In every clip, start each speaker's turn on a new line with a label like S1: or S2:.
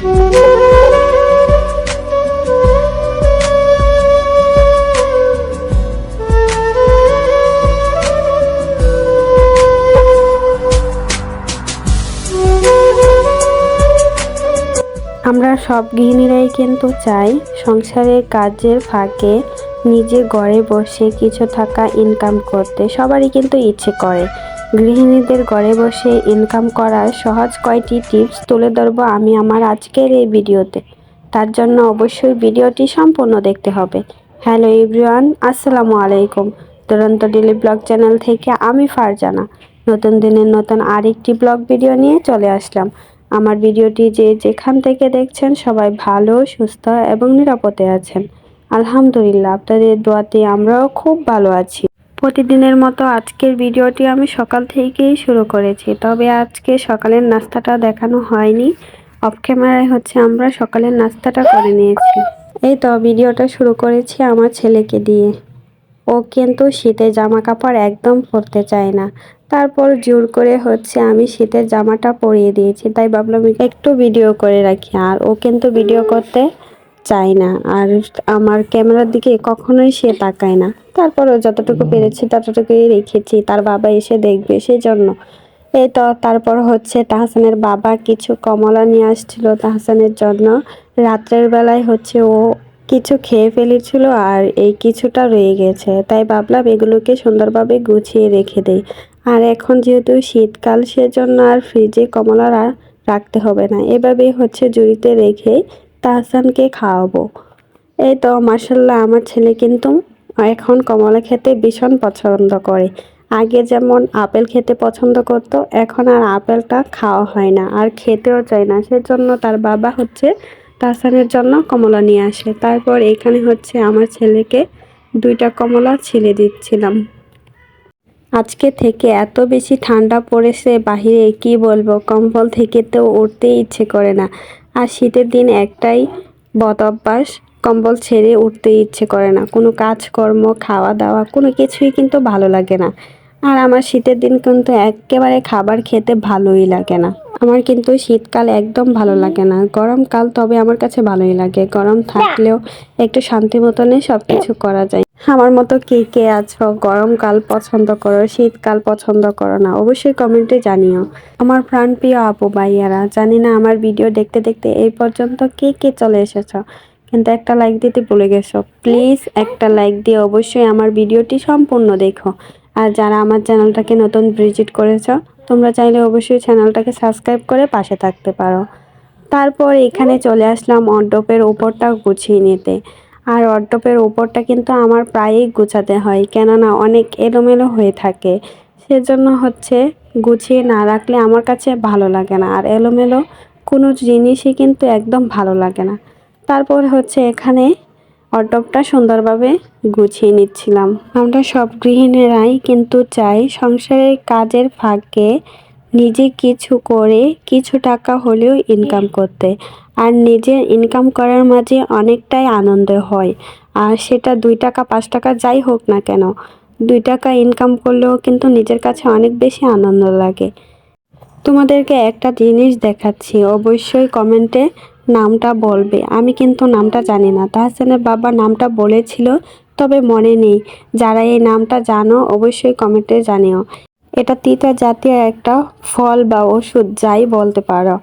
S1: আমরা সব গৃহিণীরাই কিন্তু চাই সংসারের কাজের ফাঁকে নিজে ঘরে বসে কিছু টাকা ইনকাম করতে। সবারই কিন্তু ইচ্ছে করে। গৃহিণীদের ঘরে বসে ইনকাম করার সহজ কয়টি টিপস তুলে ধরবো আমি আমার আজকের এই ভিডিওতে। তার জন্য অবশ্যই ভিডিওটি সম্পূর্ণ দেখতে হবে। হ্যালো এভরিওয়ান, আসসালামু আলাইকুম। দুরন্ত ডেলি ব্লগ চ্যানেল থেকে আমি ফারজানা। নতুন দিনের নতুন আরেকটি ব্লগ ভিডিও নিয়ে চলে আসলাম। আমার ভিডিওটি যে যেখান থেকে দেখছেন সবাই ভালো, সুস্থ এবং নিরাপদে আছেন। আলহামদুলিল্লাহ, আপনাদের দোয়াতে আমরাও খুব ভালো আছি। প্রতিদিনের মতো আজকের ভিডিওটি আমি সকাল থেকেই শুরু করেছি। তবে আজকে সকালের নাস্তাটা দেখানো হয়নি। অফ ক্যামেরায় হচ্ছে আমরা সকালের নাস্তাটা করে নিয়েছি। এই তো, ভিডিওটা শুরু করেছি আমার ছেলেকে দিয়ে। ও কিন্তু শীতে জামা কাপড় একদম পরতে চায় না। তারপর জোর করে হচ্ছে আমি শীতের জামাটা পরিয়ে দিয়েছি। তাই ভাবলাম একটু ভিডিও করে রাখি। আর ও কিন্তু ভিডিও করতে চায় না। আর আমার ক্যামেরার দিকে কখনোই সে তাকায় না। তারপরও যতটুকু পেরেছি ততটুকুই রেখেছি। তার বাবা এসে দেখবে সেই জন্য এই তো তারপর হচ্ছে তাহসানের বাবা কিছু কমলা নিয়ে আসছিল তাহসানের জন্য। রাত্রের বেলায় হচ্ছে ও কিছু খেয়ে ফেলেছিল আর এই কিছুটা রয়ে গেছে। তাই ভাবলাম এগুলোকে সুন্দরভাবে গুছিয়ে রেখে দেই। আর এখন যেহেতু শীতকাল সেজন্য আর ফ্রিজে কমলা রাখতে হবে না। এভাবেই হচ্ছে জুড়িতে রেখে তাহসানকে খাওয়াবো। এই তো মার্শাল্লাহ আমার ছেলে কিন্তু এখন কমলা খেতে ভীষণ পছন্দ করে। আগে যেমন আপেল খেতে পছন্দ করতো, এখন আর আপেলটা খাওয়া হয় না, আর খেতেও চায় না। সেজন্য তার বাবা হচ্ছে তাহসানের জন্য কমলা নিয়ে আসে। তারপর এখানে হচ্ছে আমার ছেলেকে দুইটা কমলা ছিলে দিচ্ছিলাম। আজকে থেকে এত বেশি ঠান্ডা পড়েছে বাহিরে, কি বলব? কম্বল থেকে তো উঠতেই ইচ্ছে করে না। আর শীতের দিন একটাই বত অভ্যাস, কম্বল ছেড়ে উঠতে ইচ্ছে করে না। কোনো কাজকর্ম খাওয়া দাওয়া কোনো কিছুই কিন্তু ভালো লাগে না। আর আমার শীতের দিন কিন্তু একেবারে খাবার খেতে ভালোই লাগে না। আমার কিন্তু শীতকাল একদম ভালো লাগে না। গরমকাল তবে আমার কাছে ভালোই লাগে। গরম থাকলেও একটু শান্তি মতনে সব কিছু করা যায়। আমার মতো কে কে আছো, গরমকাল পছন্দ করো, শীতকাল পছন্দ করো না, অবশ্যই কমেন্টে জানিও। আমার প্রাণপ্রিয় আপু ভাইয়ারা, জানি না আমার ভিডিও দেখতে দেখতে এই পর্যন্ত কে কে চলে এসেছ, কিন্তু একটা লাইক দিতে ভুলে গেছো। প্লিজ একটা লাইক দিয়ে অবশ্যই আমার ভিডিওটি সম্পূর্ণ দেখো। আর যারা আমার চ্যানেলটাকে নতুন ভিজিট করেছ, তোমরা চাইলে অবশ্যই চ্যানেলটাকে সাবস্ক্রাইব করে পাশে থাকতে পারো। তারপর এখানে চলে আসলাম অড্ডপের উপরটা গুছিয়ে নিতে। আর অড্ডপের উপরটা কিন্তু আমার প্রায়ই গুছাতে হয়, কেননা অনেক এলোমেলো হয়ে থাকে। সেজন্য হচ্ছে গুছিয়ে না রাখলে আমার কাছে ভালো লাগে না, আর এলোমেলো কোনো জিনিসই কিন্তু একদম ভালো লাগে না। তারপর হচ্ছে এখানে অড্ডপটা সুন্দরভাবে গুছিয়ে নিচ্ছিলাম। আমরা সব গৃহিণীরাই কিন্তু চাই সংসারের কাজের ফাঁকে নিজে কিছু করে কিছু টাকা হলেও ইনকাম করতে। আর নিজের ইনকাম করার মাঝে অনেকটাই আনন্দ হয়। আর সেটা দুই টাকা, পাঁচ টাকা যাই হোক না কেন, দুই টাকা ইনকাম করলেও কিন্তু নিজের কাছে অনেক বেশি আনন্দ লাগে। তোমাদেরকে একটা জিনিস দেখাচ্ছি, অবশ্যই কমেন্টে নামটা বলবে। আমি কিন্তু নামটা জানি না। তাহসানের বাবা নামটা বলেছিল, তবে মনে নেই। যারা এই নামটা জানো, অবশ্যই কমেন্টে জানিও। এটা তিতা জাতীয় একটা ফল বা ওষুধ, যাই বলতে পারো।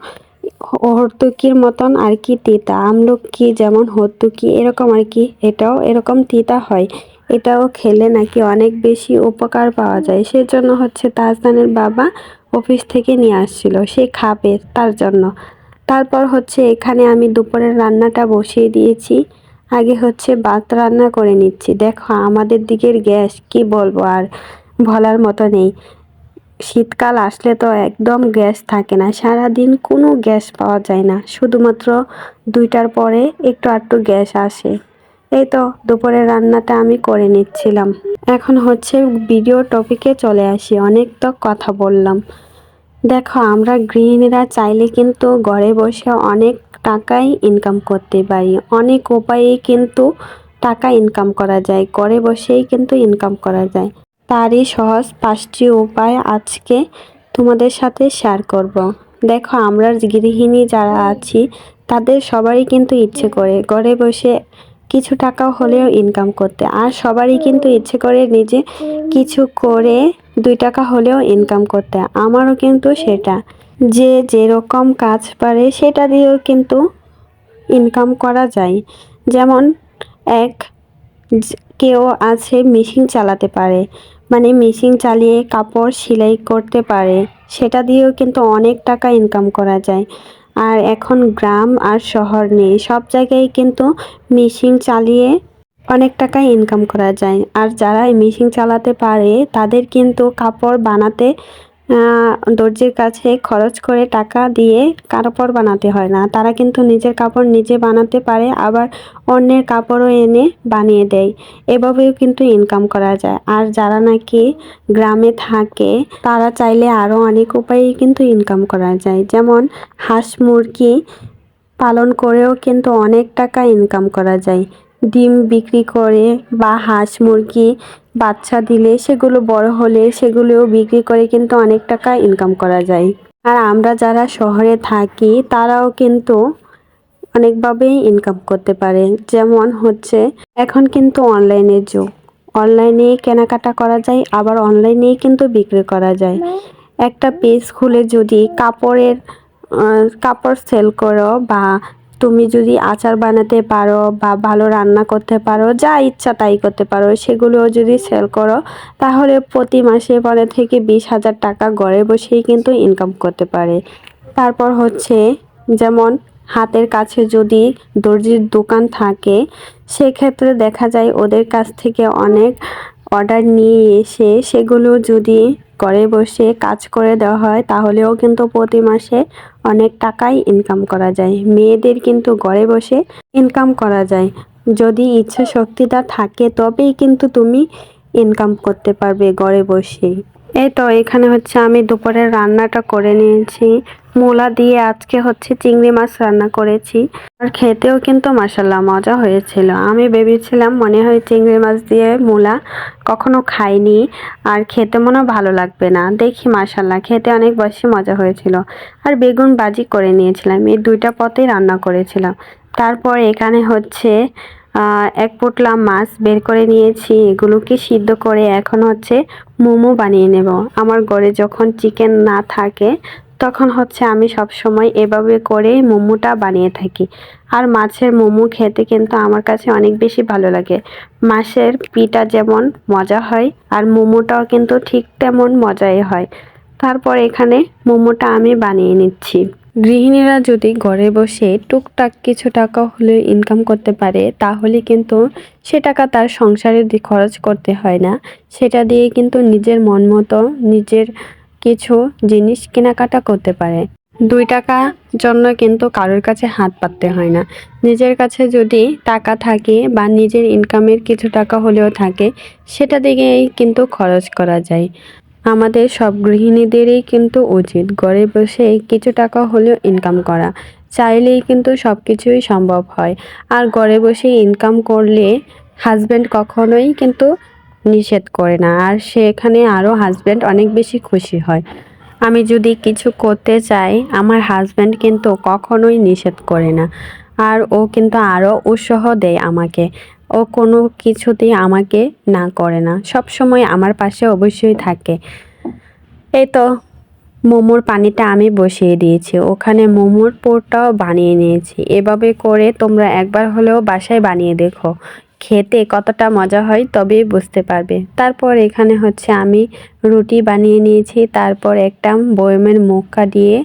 S1: হর্তুকির মতন আর কি তিতা। আমলকি যেমন হর্তুকি, এরকম আর কি। এটাও এরকম তিতা হয়। এটাও খেলে নাকি অনেক বেশি উপকার পাওয়া যায়। সেজন্য হচ্ছে তাহসানের বাবা অফিস থেকে নিয়ে আসছিল। সে খাবে তার জন্য। তারপর হচ্ছে এখানে আমি দুপুরের রান্নাটা বসিয়ে দিয়েছি। আগে হচ্ছে ভাত রান্না করে নিচ্ছি। দেখো, আমাদের দিকের গ্যাস, কি বলব আর বলার মতো নেই। শীতকাল আসলে তো একদম গ্যাস থাকে না। সারাদিন কোনো গ্যাস পাওয়া যায় না। শুধুমাত্র দুইটার পরে একটু আধটু গ্যাস আসে। এই তো দুপুরের রান্নাটা আমি করে নিচ্ছিলাম। এখন হচ্ছে ভিডিও টপিকে চলে আসি। অনেক তো কথা বললাম। দেখো, আমরা গৃহিণীরা চাইলে কিন্তু ঘরে বসে অনেক টাকাই ইনকাম করতে পারি অনেক উপায়ে কিন্তু টাকা ইনকাম করা যায়, ঘরে বসেই কিন্তু ইনকাম করা যায় তারই সহজ পাঁচটি উপায় আজকে তোমাদের সাথে শেয়ার করব। দেখো, আমরা গৃহিণী যারা আছি, তাদের সবারই কিন্তু ইচ্ছে করে ঘরে বসে কিছু টাকা হলেও ইনকাম করতে। আর সবারই কিন্তু ইচ্ছে করে নিজে কিছু করে দুই টাকা হলেও ইনকাম করতে। আমারও কিন্তু সেটা। যে যেরকম কাজ পারে সেটা দিয়েও কিন্তু ইনকাম করা যায়। যেমন এক কেউ আছে মেশিন চালাতে পারে মানে মেশিন চালিয়ে কাপড় সেলাই করতে পারে, সেটা দিয়েও কিন্তু অনেক টাকা ইনকাম করা যায়। আর এখন গ্রাম আর শহর নেই। সব জায়গায় কিন্তু মেশিন চালিয়ে অনেক টাকা ইনকাম করা যায়। আর যারা মেশিন চালাতে পারে, তাদের কিন্তু কাপড় বানাতে দর্জির কাছে খরচ করে টাকা দিয়ে কাপড় বানাতে হয় না। তারা কিন্তু নিজের কাপড় নিজে বানাতে পারে, আবার অন্যের কাপড়ও এনে বানিয়ে দেয়। এভাবেও কিন্তু ইনকাম করা যায়। আর যারা নাকি গ্রামে থাকে, তারা চাইলে আরও অনেক উপায়ে কিন্তু ইনকাম করা যায়। যেমন হাঁস মুরগি পালন করেও কিন্তু অনেক টাকা ইনকাম করা যায়। ডিম বিক্রি করে বা হাঁস মুরগি বাচ্চা দিলে সেগুলো বড় হলে সেগুলোও বিক্রি করে কিন্তু অনেক টাকা ইনকাম করা যায়। আর আমরা যারা শহরে থাকি, তারাও কিন্তু অনেকভাবেই ইনকাম করতে পারে। যেমন হচ্ছে, এখন কিন্তু অনলাইনের যুগ। অনলাইনে কেনাকাটা করা যায়, আবার অনলাইনেই কিন্তু বিক্রি করা যায়। একটা পেজ খুলে যদি কাপড়ের কাপড় সেল করো বা তুমি যদি আচার বানাতে পারো বা ভালো রান্না করতে পারো, যা ইচ্ছা তাই করতে পারো সেগুলোও যদি সেল করো, তাহলে প্রতি মাসে পরে থেকে বিশ হাজার টাকা ঘরে বসেই কিন্তু ইনকাম করতে পারে। তারপর হচ্ছে, যেমন হাতের কাছে যদি দর্জির দোকান থাকে, সেক্ষেত্রে দেখা যায় ওদের কাছ থেকে অনেক অর্ডার নিয়ে এসে সেগুলো যদি ঘরে বসে কাজ করে দেওয়া হয়, তাহলেও কিন্তু প্রতি মাসে অনেক টাকাই ইনকাম করা যায়। মেয়েদের কিন্তু ঘরে বসে ইনকাম করা যায়। যদি ইচ্ছা শক্তিটা থাকে, তবেই কিন্তু তুমি ইনকাম করতে পারবে ঘরে বসেই। এই তো, এখানে হচ্ছে আমি দুপুরের রান্নাটা করে নিয়েছি। মূলা দিয়ে আজকে হচ্ছে চিংড়ি মাছ রান্না করেছি। আর খেতেও কিন্তু মাসাল্লাহ মজা হয়েছিল। আমি ভেবেছিলাম মনে হয় চিংড়ি মাছ দিয়ে মূলা কখনো খাইনি। আর খেতে মনে ভালো লাগবে না। দেখি মাসাল্লাহ খেতে অনেক বেশি মজা হয়েছিল। আর বেগুন বাজি করে নিয়েছিলাম। এই দুইটা পথেই রান্না করেছিলাম। তারপর এখানে হচ্ছে এক পোটলা মাছ বের করে নিয়েছি। এগুলোকে সিদ্ধ করে এখন হচ্ছে মোমো বানিয়ে নেব। আমার ঘরে যখন চিকেন না থাকে, তখন হচ্ছে আমি সব সময় এভাবে করে মোমোটা বানিয়ে থাকি। আর মাছের মোমো খেতে কিন্তু আমার কাছে অনেক বেশি ভালো লাগে। মাছের পিটা যেমন মজা হয়, আর মোমোটাও কিন্তু ঠিক তেমন মজাই হয়। তারপর এখানে মোমোটা আমি বানিয়ে নিচ্ছি। গৃহিণীরা যদি ঘরে বসে টুকটাক কিছু টাকা হলেও ইনকাম করতে পারে, তাহলে কিন্তু সে টাকা তার সংসারে খরচ করতে হয় না। সেটা দিয়ে কিন্তু নিজের মন মতো নিজের কিছু জিনিস কেনাকাটা করতে পারে। দুই টাকা জন্য কিন্তু কারোর কাছে হাত পাততে হয় না। নিজের কাছে যদি টাকা থাকে বা নিজের ইনকামের কিছু টাকা হলেও থাকে, সেটা দিকেই কিন্তু খরচ করা যায়। আমাদের সব গৃহিণীদেরই কিন্তু উচিত ঘরে বসে কিছু টাকা হলেও ইনকাম করা। চাইলেই কিন্তু সব কিছুই সম্ভব হয়। আর ঘরে বসে ইনকাম করলে হাজব্যান্ড কখনোই কিন্তু নিষেধ করে না। আর সেখানে আরও হাজব্যান্ড অনেক বেশি খুশি হয়। আমি যদি কিছু করতে চাই, আমার হাজব্যান্ড কিন্তু কখনোই নিষেধ করে না। আর ও কিন্তু আরও উৎসাহ দেয় আমাকে। ও কোনো কিছুতেই আমাকে না করে না। সব সময় আমার পাশে অবশ্যই থাকে। এই তো, মোমোর পানিটা আমি বসিয়ে দিয়েছি। ওখানে মোমোর পোরটাও বানিয়ে নিয়েছি। এভাবে করে তোমরা একবার হলেও বাসায় বানিয়ে দেখো। খেতে কতটা মজা হয় তবেই বুঝতে পারবে। তারপর এখানে হচ্ছে আমি রুটি বানিয়ে নিয়েছি। তারপর একটা বয়মের মুখা দিয়ে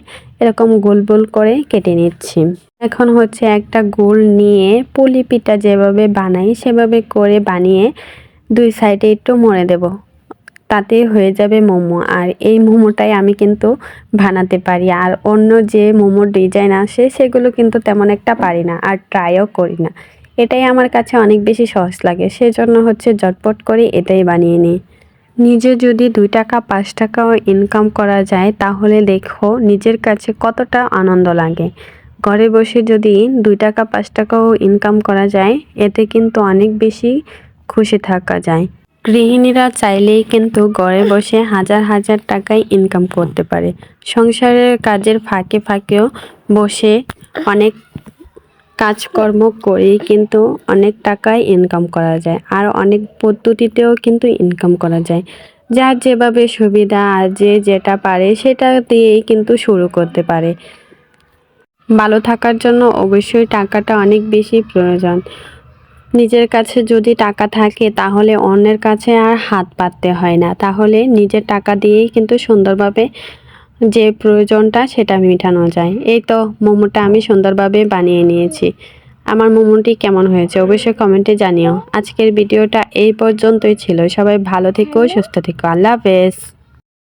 S1: এরকম গোল গোল করে কেটে নিচ্ছি। এখন হচ্ছে একটা গোল নিয়ে পুলি পিঠা যেভাবে বানাই, সেভাবে করে বানিয়ে দুই সাইডে একটু মরে দেব। তাতে হয়ে যাবে মোমো। আর এই মোমোটাই আমি কিন্তু বানাতে পারি। আর অন্য যে মোমোর ডিজাইন আসে সেগুলো কিন্তু তেমন একটা পারি না আর ট্রাইও করি না। এটাই আমার কাছে অনেক বেশি সহজ লাগে। সেজন্য হচ্ছে ঝটপট করে এটাই বানিয়ে নিই। নিজে যদি দুই টাকা, পাঁচ টাকাও ইনকাম করা যায়, তাহলে দেখো নিজের কাছে কতটা আনন্দ লাগে। ঘরে বসে যদি দুই টাকা, পাঁচ টাকাও ইনকাম করা যায়, এতে কিন্তু অনেক বেশি খুশি থাকা যায়। গৃহিণীরা চাইলেই কিন্তু ঘরে বসে হাজার হাজার টাকায় ইনকাম করতে পারে। সংসারের কাজের ফাঁকে ফাঁকেও বসে অনেক কাজকর্ম করেই কিন্তু অনেক টাকায় ইনকাম করা যায়, আর অনেক পদ্ধতিতেও কিন্তু ইনকাম করা যায়। যার যেভাবে সুবিধা আর যে যেটা পারে সেটা দিয়েই কিন্তু শুরু করতে পারে। ভালো থাকার জন্য অবশ্যই টাকাটা অনেক বেশি প্রয়োজন। নিজের কাছে যদি টাকা থাকে, তাহলে অন্যের কাছে আর হাত পাততে হয় না। তাহলে নিজের টাকা দিয়েই কিন্তু সুন্দরভাবে যে প্রয়োজনটা সেটা মেটানো যায়। এই তো মোমোটা আমি সুন্দরভাবে বানিয়ে নিয়েছি। আমার মোমোটি কেমন হয়েছে অবশ্যই কমেন্টে জানিও। আজকের ভিডিওটা এই পর্যন্তই ছিল। সবাই ভালো থেকো, সুস্থ থেকো। আল্লাহ হাফেজ।